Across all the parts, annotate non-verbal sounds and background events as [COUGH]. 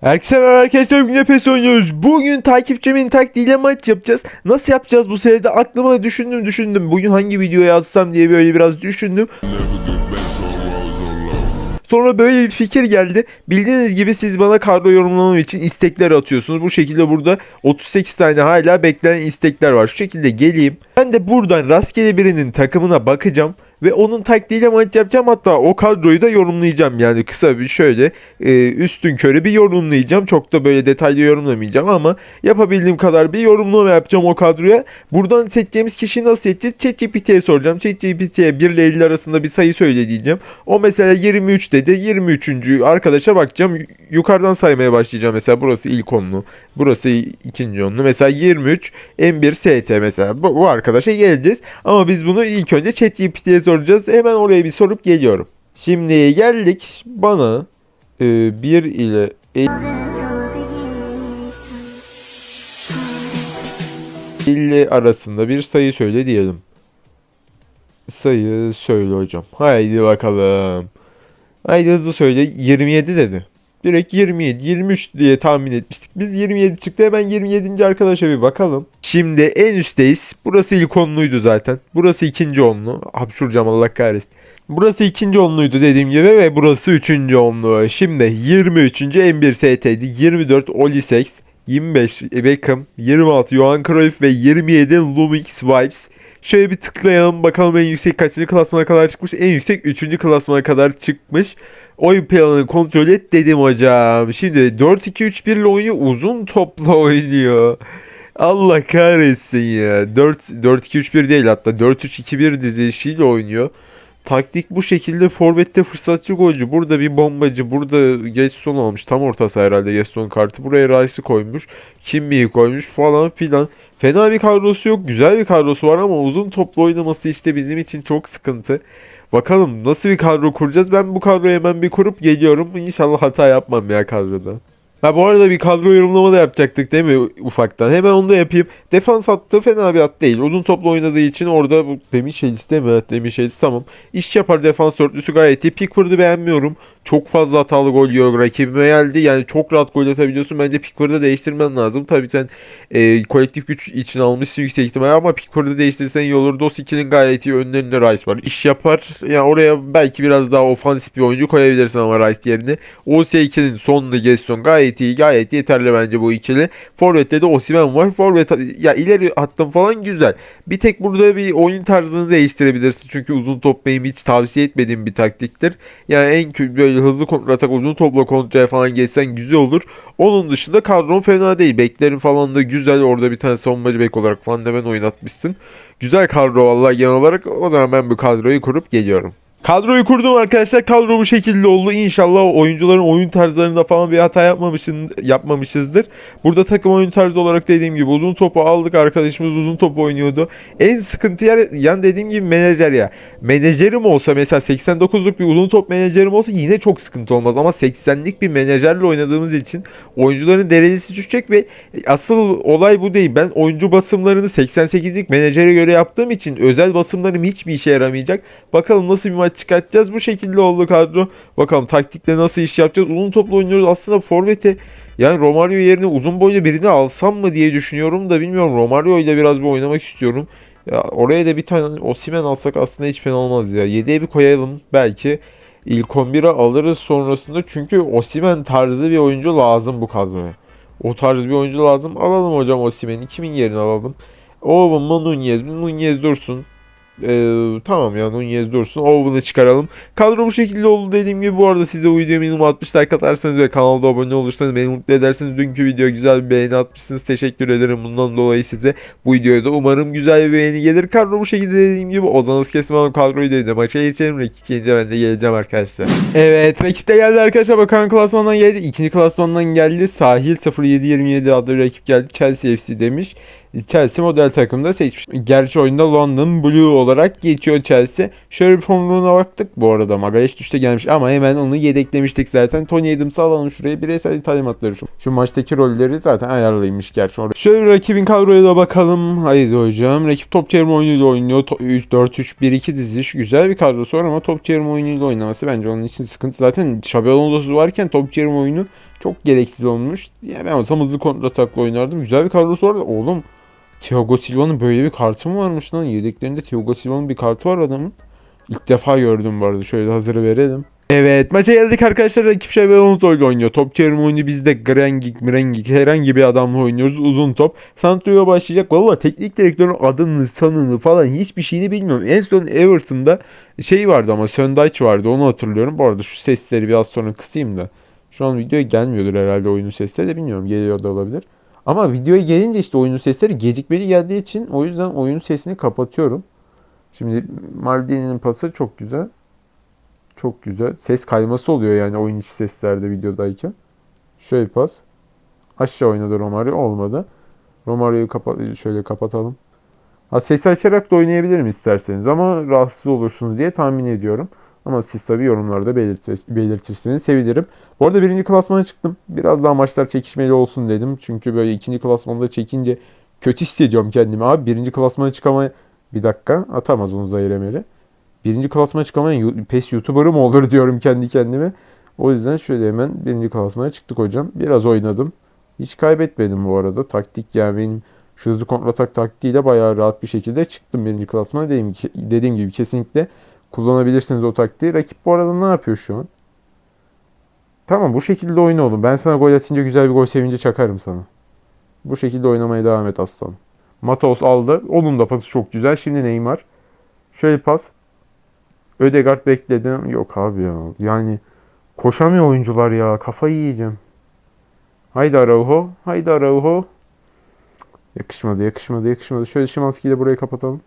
Herkese merhaba arkadaşlar bugün PES oynuyoruz. Bugün takipçimin taktiğiyle maç yapacağız. Nasıl yapacağız bu seride aklıma düşündüm düşündüm. Bugün hangi video yazsam diye böyle biraz düşündüm. Sonra böyle bir fikir geldi. Bildiğiniz gibi siz bana kadro yorumlamam için istekler atıyorsunuz. Bu şekilde burada 38 tane hala beklenen istekler var. Şu şekilde geleyim. Ben de buradan rastgele birinin takımına bakacağım. Ve onun taktiğiyle maç yapacağım. Hatta o kadroyu da yorumlayacağım. Yani kısa bir şöyle e, üstün körü bir yorumlayacağım. Çok da böyle detaylı yorumlamayacağım ama yapabildiğim kadar bir yorumlama yapacağım o kadroya. Buradan seçeceğimiz kişiyi nasıl seçeceğiz? ChatGPT'ye soracağım. ChatGPT'ye 1 ile 50 arasında bir sayı söyle diyeceğim. O mesela 23 dedi. 23. arkadaşa bakacağım. Yukarıdan saymaya başlayacağım. Mesela burası ilk onlu. Burası ikinci onlu. Mesela 23 M1 ST mesela. Bu, bu arkadaşa geleceğiz. Ama biz bunu ilk önce ChatGPT'ye soracağız. Hemen oraya bir sorup geliyorum. Şimdi geldik bana e, 1 ile 50 arasında bir sayı söyle diyelim. Sayı söyle hocam. Haydi bakalım. Haydi hızlı söyle. 27 dedi. Direkt 27, 23 diye tahmin etmiştik. Biz 27 çıktı. Hemen 27. arkadaşa bir bakalım. Şimdi en üstteyiz. Burası ilk onluydu zaten. Burası ikinci onlu. Hapşuracağım Allah kahretsin. Burası ikinci onluydu dediğim gibi ve burası üçüncü onlu. Şimdi 23. M1 ST'di. 24 Olisex. 25 Beckham, 26 Johan Cruyff ve 27 Lumix Vibes. Şöyle bir tıklayalım bakalım en yüksek kaçıncı klasmana kadar çıkmış. En yüksek 3. klasmana kadar çıkmış. Oyun planını kontrol et dedim hocam. Şimdi 4-2-3-1 ile oynuyor. Uzun topla oynuyor. Allah kahretsin ya. 4-2-3-1 değil hatta 4-3-2-1 dizilişiyle oynuyor. Taktik bu şekilde forvette fırsatçı golcü. Burada bir bombacı. Burada Getson almış. Tam ortası herhalde Getson kartı. Buraya Rice'ı koymuş. Kimmi'yi koymuş falan filan. Fena bir kadrosu yok. Güzel bir kadrosu var ama uzun toplu oynaması işte bizim için çok sıkıntı. Bakalım nasıl bir kadro kuracağız. Ben bu kadroyu hemen bir kurup geliyorum. İnşallah hata yapmam ya kadroda. Ha bu arada bir kadro yorumlama da yapacaktık değil mi ufaktan? Hemen onu da yapayım. Defans hattı fena bir hat değil. Uzun toplu oynadığı için orada bu Demir Şelis değil mi? Demir Şelis tamam. İş yapar defans dörtlüsü gayet iyi. Pickford'u beğenmiyorum. Çok fazla hatalı gol yiyor rakibime geldi. Yani çok rahat gol atabiliyorsun. Bence Pickford'u değiştirmen lazım. Tabii sen e, kolektif güç için almışsın yüksek ihtimalle ama Pickford'u değiştirsen iyi olur. Dos 2'nin gayet iyi önlerinde Rice var. İş yapar. Yani oraya belki biraz daha ofansif bir oyuncu koyabilirsin ama Rice yerine. OS2'nin sonunda Gesson gayet iyi. Gayet yeterli bence bu ikili. Forvet'te de Osimhen var. Forvet ya ileri hattım falan güzel. Bir tek burada bir oyun tarzını değiştirebilirsin. Çünkü uzun top benim hiç tavsiye etmediğim bir taktiktir. Yani en böyle hızlı kontratak uzun topla kontraya falan geçsen güzel olur. Onun dışında kadron fena değil. Beklerin falan da güzel. Orada bir tane savunmacı bek olarak falan da ben oynatmışsın. Güzel kadro vallahi genel olarak. O zaman ben bu kadroyu kurup geliyorum. Kadroyu kurdum arkadaşlar. Kadro bu şekilde oldu. İnşallah oyuncuların oyun tarzlarında falan bir hata yapmamışın, yapmamışızdır. Burada takım oyun tarzı olarak dediğim gibi uzun topu aldık. Arkadaşımız uzun topu oynuyordu. En sıkıntı yer yan dediğim gibi menajer ya. Menajerim olsa mesela 89'luk bir uzun top menajerim olsa yine çok sıkıntı olmaz. Ama 80'lik bir menajerle oynadığımız için oyuncuların derecesi düşecek ve asıl olay bu değil. Ben oyuncu basımlarını 88'lik menajere göre yaptığım için özel basımlarım hiçbir işe yaramayacak. Bakalım nasıl bir maç çıkartacağız. Bu şekilde oldu kadro. Bakalım taktikle nasıl iş yapacağız. Uzun toplu oynuyoruz. Aslında forvete yani Romario yerine uzun boylu birini alsam mı diye düşünüyorum da bilmiyorum. Romario ile biraz bir oynamak istiyorum. Ya oraya da bir tane Osimhen alsak aslında hiç fena olmaz ya. 7'ye bir koyalım belki. İlk 11'e alırız sonrasında çünkü Osimhen tarzı bir oyuncu lazım bu kadroya. O tarz bir oyuncu lazım. Alalım hocam Osimhen'i. Kimin yerine alalım? Owen mu Nunez mi? Dursun. Ee, tamam ya Nunez dursun. Owen'ı çıkaralım. Kadro bu şekilde oldu dediğim gibi bu arada size bu videoya minimum 60 like atarsanız ve kanalda abone olursanız beni mutlu edersiniz. Dünkü video güzel bir beğeni atmışsınız. Teşekkür ederim bundan dolayı size. Bu videoya da umarım güzel bir beğeni gelir. Kadro bu şekilde dediğim gibi Ozan'ız kesim alalım kadroyu da maça geçelim. Rakip gelince ben de geleceğim arkadaşlar. Evet rakip de geldi arkadaşlar. Bakan klasmandan geldi. ikinci klasmandan geldi. Sahil 0727 adlı rakip geldi. Chelsea FC demiş. Chelsea model takımda seçmiş. Gerçi oyunda London Blue olarak geçiyor Chelsea. Şöyle bir formuna baktık bu arada. Magalhaes düşte gelmiş ama hemen onu yedeklemiştik zaten. Tony Adams'ı alalım şuraya. Bireysel talimatları şu. Şu maçtaki rolleri zaten ayarlıymış gerçi. Orada. Şöyle rakibin kadroya da bakalım. Haydi hocam. Rakip top çevirme oyunuyla oynuyor. 4-3-1-2 diziliş. Güzel bir kadrosu var ama top çevirme oyunuyla oynaması bence onun için sıkıntı. Zaten Xabi Alonso varken top çevirme oyunu Çok gereksiz olmuş. Ya ben olsam hızlı kontratakla oynardım. Güzel bir kadrosu var da oğlum. Thiago Silva'nın böyle bir kartı mı varmış lan? Yedeklerinde Thiago Silva'nın bir kartı var adamın. İlk defa gördüm bu arada. Şöyle hazırı verelim. Evet maça geldik arkadaşlar. Rakip Şebe Alonso ile oynuyor. Top çevirme oyunu bizde Grengik, Mrengik herhangi bir adamla oynuyoruz. Uzun top. Santrio'ya başlayacak. Valla teknik direktörün adını, sanını falan hiçbir şeyini bilmiyorum. En son Everton'da şey vardı ama Söndaç vardı. Onu hatırlıyorum. Bu arada şu sesleri biraz sonra kısayım da. Şu an videoya gelmiyordur herhalde oyunun sesleri de bilmiyorum. Geliyor da olabilir. Ama videoya gelince işte oyunun sesleri gecikmeli geldiği için o yüzden oyunun sesini kapatıyorum. Şimdi Maldini'nin pası çok güzel. Çok güzel. Ses kayması oluyor yani oyun içi seslerde videodayken. Şöyle pas. Aşağı oynadı Romario. Olmadı. Romario'yu kapa şöyle kapatalım. Ha, sesi açarak da oynayabilirim isterseniz ama rahatsız olursunuz diye tahmin ediyorum. Ama siz tabii yorumlarda belirtir, belirtirseniz sevinirim. Bu arada birinci klasmana çıktım. Biraz daha maçlar çekişmeli olsun dedim. Çünkü böyle ikinci klasmanda çekince kötü hissediyorum kendimi. Abi birinci klasmana çıkamaya... Bir dakika atamaz onu Zahir Emery. Birinci klasmana çıkamayan PES YouTuber'ı mı olur diyorum kendi kendime. O yüzden şöyle hemen birinci klasmana çıktık hocam. Biraz oynadım. Hiç kaybetmedim bu arada. Taktik yani benim şu hızlı kontratak taktiğiyle bayağı rahat bir şekilde çıktım birinci klasmana. Dediğim, dediğim gibi kesinlikle kullanabilirsiniz o taktiği. Rakip bu arada ne yapıyor şu an? Tamam bu şekilde oyna oğlum. Ben sana gol atınca güzel bir gol sevince çakarım sana. Bu şekilde oynamaya devam et aslanım. Matos aldı. Onun da pası çok güzel. Şimdi Neymar. Şöyle pas. Ödegaard bekledim. Yok abi ya. Yani koşamıyor oyuncular ya. Kafayı yiyeceğim. Haydi Araujo. Haydi Araujo. Yakışmadı, yakışmadı, yakışmadı. Şöyle Şimanski'yi de burayı kapatalım.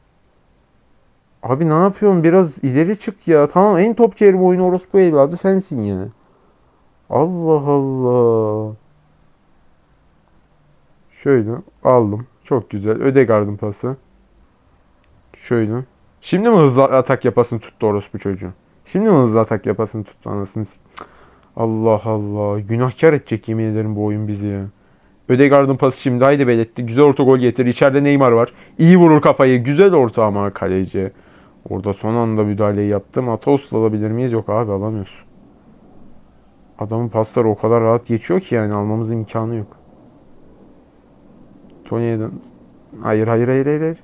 Abi ne yapıyorsun? Biraz ileri çık ya. Tamam en top çevirme oyunu orospu evladı sensin ya. Allah Allah. Şöyle aldım. Çok güzel. Ödegaard'ın pası. Şöyle. Şimdi mi hızlı atak yapasın tuttu orospu çocuğu? Şimdi mi hızlı atak yapasın tuttu anasını? Allah Allah. Günahkar edecek yemin ederim bu oyun bizi ya. Ödegaard'ın pası şimdi haydi belirtti. Güzel orta gol getir. İçeride Neymar var. İyi vurur kafayı. Güzel orta ama kaleci. Orada son anda müdahaleyi yaptı. Matos alabilir miyiz? Yok abi alamıyoruz. Adamın pasları o kadar rahat geçiyor ki yani almamızın imkanı yok. Tony'den Hayır hayır hayır hayır. hayır.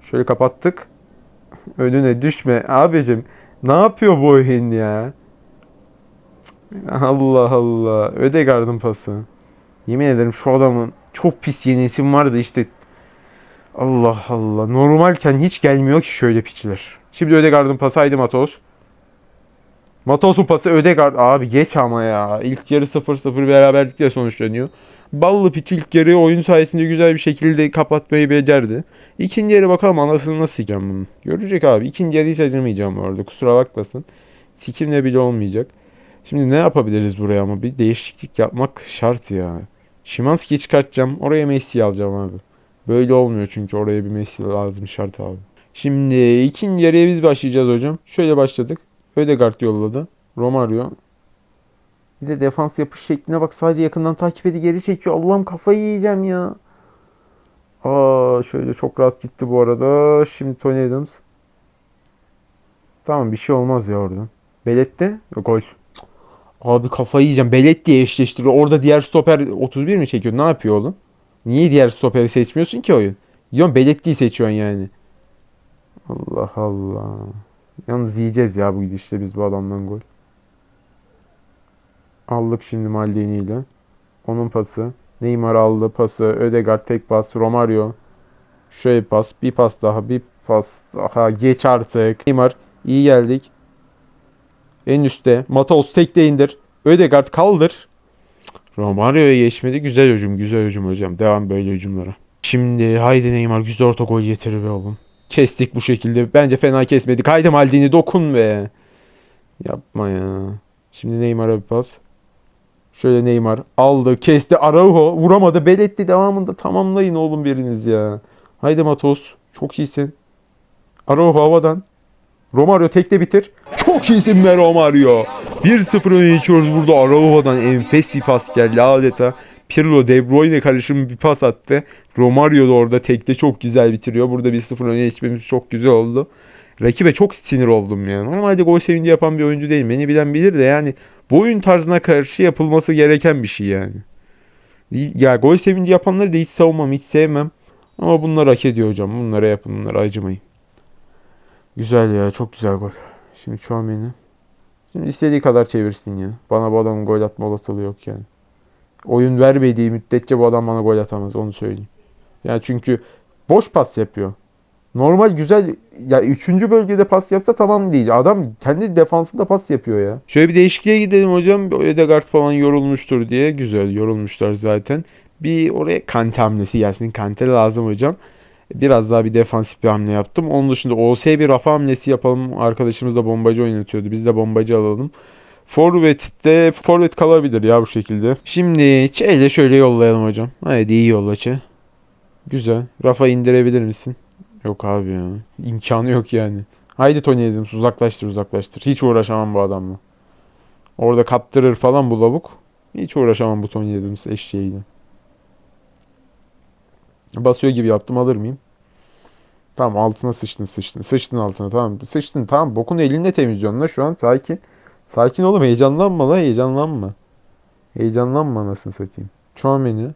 Şöyle kapattık. [LAUGHS] Önüne düşme abicim. Ne yapıyor bu oyun ya? Allah Allah. Ödegaard'ın pası. Yemin ederim şu adamın çok pis yenisim vardı işte. Allah Allah. Normalken hiç gelmiyor ki şöyle piçler. Şimdi Ödegaard'ın pası haydi Matos. Matos'un pası Ödegaard. Abi geç ama ya. İlk yarı 0-0 beraberlikle sonuçlanıyor. Ballı piç ilk yarı oyun sayesinde güzel bir şekilde kapatmayı becerdi. İkinci yarı bakalım anasını nasıl sikeceğim bunun. Görecek abi. İkinci yarıyı hiç acımayacağım bu arada. Kusura bakmasın. Sikimle bile olmayacak. Şimdi ne yapabiliriz buraya ama bir değişiklik yapmak şart ya. Şimanski'yi çıkartacağım. Oraya Messi'yi alacağım abi. Böyle olmuyor çünkü oraya bir Messi lazım şart abi. Şimdi ikinci yarıya biz başlayacağız hocam. Şöyle başladık. Ödegaard yolladı. Romario. Bir de defans yapış şekline bak sadece yakından takip edi geri çekiyor. Allah'ım kafayı yiyeceğim ya. Aa şöyle çok rahat gitti bu arada. Şimdi Tony Adams. Tamam bir şey olmaz ya oradan. Belletti. Gol. Abi kafayı yiyeceğim. Bellet diye eşleştiriyor. Orada diğer stoper 31 mi çekiyor? Ne yapıyor oğlum? Niye diğer stoperi seçmiyorsun ki oyun? Diyorum Belletti'yi seçiyorsun yani. Allah Allah. Yalnız yiyeceğiz ya bu gidişle biz bu adamdan gol. Aldık şimdi Maldini ile. Onun pası. Neymar aldı pası. Ödegaard tek pas. Romario. Şöyle pas. Bir pas daha. Bir pas daha. Geç artık. Neymar. iyi geldik. En üstte. Matos tekte indir. Ödegaard kaldır. Romario'ya geçmedi. Güzel hücum. Güzel hücum hocam. Devam böyle hücumlara. Şimdi haydi Neymar güzel orta gol getirir be oğlum. Kestik bu şekilde. Bence fena kesmedik. Haydi Maldini dokun be. Yapma ya. Şimdi Neymar'a bir pas. Şöyle Neymar aldı, kesti. Araujo vuramadı. Belletti devamında tamamlayın oğlum biriniz ya. Haydi Matos. Çok iyisin. Araujo havadan. Romario tekte bitir. Çok iyisin be Romario. 1-0 öne geçiyoruz burada. Araujo'dan enfes bir pas geldi adeta. Pirlo De Bruyne karışımı bir pas attı. Romario da orada tekte çok güzel bitiriyor. Burada 1-0 öne geçmemiz çok güzel oldu. Rakibe çok sinir oldum ya. Normalde gol sevinci yapan bir oyuncu değilim. Beni bilen bilir de yani bu oyun tarzına karşı yapılması gereken bir şey yani. Ya gol sevinci yapanları da hiç savunmam, hiç sevmem. Ama bunlar hak ediyor hocam. Bunlara yapın, bunlara acımayın. Güzel ya, çok güzel gol. Şimdi şu an beni. Şimdi istediği kadar çevirsin ya. Bana bu adamın gol atma olasılığı yok yani. Oyun vermediği müddetçe bu adam bana gol atamaz, onu söyleyeyim. Yani çünkü boş pas yapıyor. Normal güzel ya üçüncü bölgede pas yapsa tamam değil. Adam kendi defansında pas yapıyor ya. Şöyle bir değişikliğe gidelim hocam. Ödegaard falan yorulmuştur diye. Güzel yorulmuşlar zaten. Bir oraya Kante hamlesi gelsin. Kante lazım hocam. Biraz daha bir defansif bir hamle yaptım. Onun dışında OS bir rafa hamlesi yapalım. Arkadaşımız da bombacı oynatıyordu. Biz de bombacı alalım. Forvet'te forvet kalabilir ya bu şekilde. Şimdi Çeyle şöyle yollayalım hocam. Haydi iyi yolla Çe. Güzel. Rafa indirebilir misin? Yok abi ya. İmkanı yok yani. Haydi Tony Adams uzaklaştır uzaklaştır. Hiç uğraşamam bu adamla. Orada kaptırır falan bu lavuk. Hiç uğraşamam bu Tony Adams eşeğiyle. Basıyor gibi yaptım alır mıyım? Tamam altına sıçtın sıçtın. Sıçtın altına tamam. Sıçtın tamam. Bokunu elinle temizliyorsun la şu an sakin. Sakin oğlum heyecanlanma la heyecanlanma. Heyecanlanma anasını satayım. Chouameni.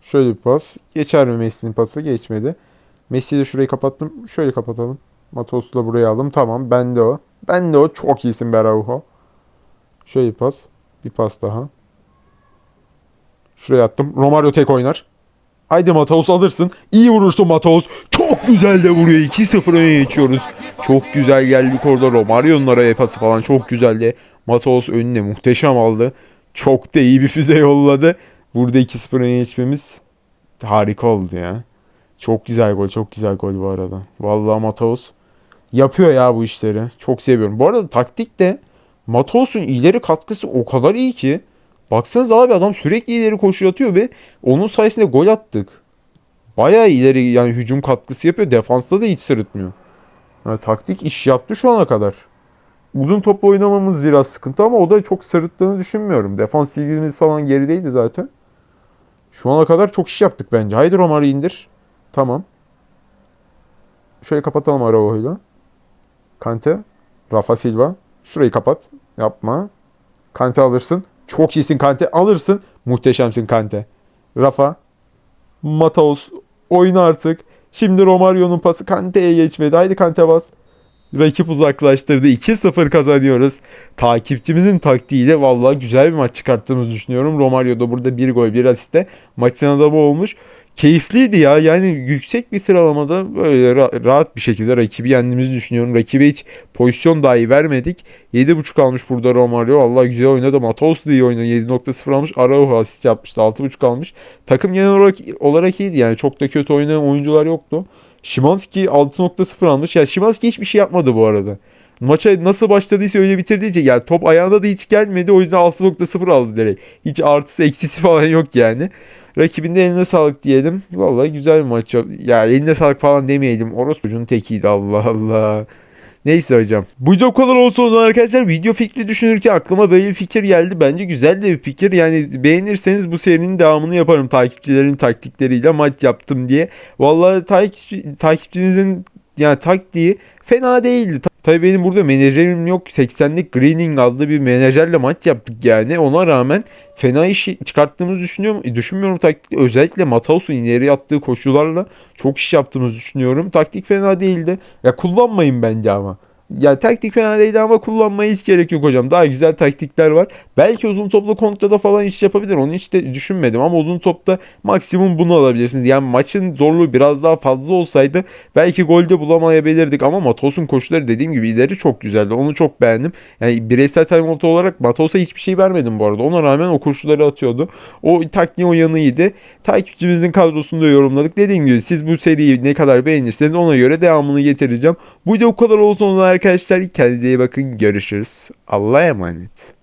Şöyle bir pas. Geçer mi Messi'nin pası? Geçmedi. Messi'yi de şurayı kapattım. Şöyle kapatalım. Matos'u da buraya aldım. Tamam bende o. Bende o. Çok iyisin be. Şöyle bir pas. Bir pas daha. Şuraya attım. Romario tek oynar. Haydi Mataus alırsın. İyi vurursun Mataus. Çok güzel de vuruyor. 2-0 öne geçiyoruz. Çok güzel geldik orada. Romario'nun araya pası falan çok güzeldi. Mataus önüne muhteşem aldı. Çok da iyi bir füze yolladı. Burada 2-0 öne geçmemiz harika oldu ya. Çok güzel gol. Çok güzel gol bu arada. Vallahi Mataus yapıyor ya bu işleri. Çok seviyorum. Bu arada taktik de Mataus'un ileri katkısı o kadar iyi ki. Baksanıza abi adam sürekli ileri koşu atıyor ve onun sayesinde gol attık. Bayağı ileri yani hücum katkısı yapıyor. Defansta da hiç sırıtmıyor. Yani taktik iş yaptı şu ana kadar. Uzun topla oynamamız biraz sıkıntı ama o da çok sırıttığını düşünmüyorum. Defans ilgimiz falan gerideydi zaten. Şu ana kadar çok iş yaptık bence. Haydi Romar'ı indir. Tamam. Şöyle kapatalım Araujo'yla. Kante. Rafa Silva. Şurayı kapat. Yapma. Kante alırsın. Çok iyisin Kante. Alırsın. Muhteşemsin Kante. Rafa. Mataus. Oyna artık. Şimdi Romario'nun pası Kante'ye geçmedi. Haydi Kante bas. Rakip uzaklaştırdı. 2-0 kazanıyoruz. Takipçimizin taktiğiyle vallahi güzel bir maç çıkarttığımızı düşünüyorum. Romario da burada bir gol bir asiste maçın adamı olmuş. Keyifliydi ya. Yani yüksek bir sıralamada böyle ra- rahat bir şekilde rakibi yendiğimizi düşünüyorum. Rakibe hiç pozisyon dahi vermedik. 7.5 almış burada Romario. Allah güzel oynadı. Matos da iyi oynadı. 7.0 almış. Araujo asist yapmıştı. 6.5 almış. Takım genel olarak, olarak iyiydi. Yani çok da kötü oynayan oyuncular yoktu. Şimanski 6.0 almış. Ya Şimanski hiçbir şey yapmadı bu arada. Maça nasıl başladıysa öyle bitirdiğince yani top ayağına da hiç gelmedi. O yüzden 6.0 aldı direkt. Hiç artısı eksisi falan yok yani. Rakibin de eline sağlık diyelim. Vallahi güzel bir maç. Ya eline sağlık falan demeyelim. Orospu çocuğun tekiydi Allah Allah. Neyse hocam. Bu video kadar olsun o zaman arkadaşlar. Video fikri düşünürken aklıma böyle bir fikir geldi. Bence güzel de bir fikir. Yani beğenirseniz bu serinin devamını yaparım. Takipçilerin taktikleriyle maç yaptım diye. Vallahi takip, takipçinizin yani taktiği fena değildi. Tabii benim burada menajerim yok. 80'lik Greening adlı bir menajerle maç yaptık yani. Ona rağmen fena iş çıkarttığımızı düşünüyorum. Düşünmüyorum taktik. Özellikle Mataus'un ileri attığı koşularla çok iş yaptığımızı düşünüyorum. Taktik fena değildi. Ya kullanmayın bence ama. Ya taktik fena değildi ama kullanmaya hiç gerek yok hocam. Daha güzel taktikler var. Belki uzun topla kontrada falan iş yapabilir. Onu hiç de düşünmedim ama uzun topta maksimum bunu alabilirsiniz. Yani maçın zorluğu biraz daha fazla olsaydı belki golde bulamayabilirdik ama Matos'un koşuları dediğim gibi ileri çok güzeldi. Onu çok beğendim. Yani bireysel timeout olarak Matos'a hiçbir şey vermedim bu arada. Ona rağmen o koşuları atıyordu. O taktiğin o yanı iyiydi. Takipçimizin kadrosunu da yorumladık. Dediğim gibi siz bu seriyi ne kadar beğenirseniz ona göre devamını getireceğim. Bu video bu kadar olsun arkadaşlar. Kendinize iyi bakın. Görüşürüz. Allah'a emanet.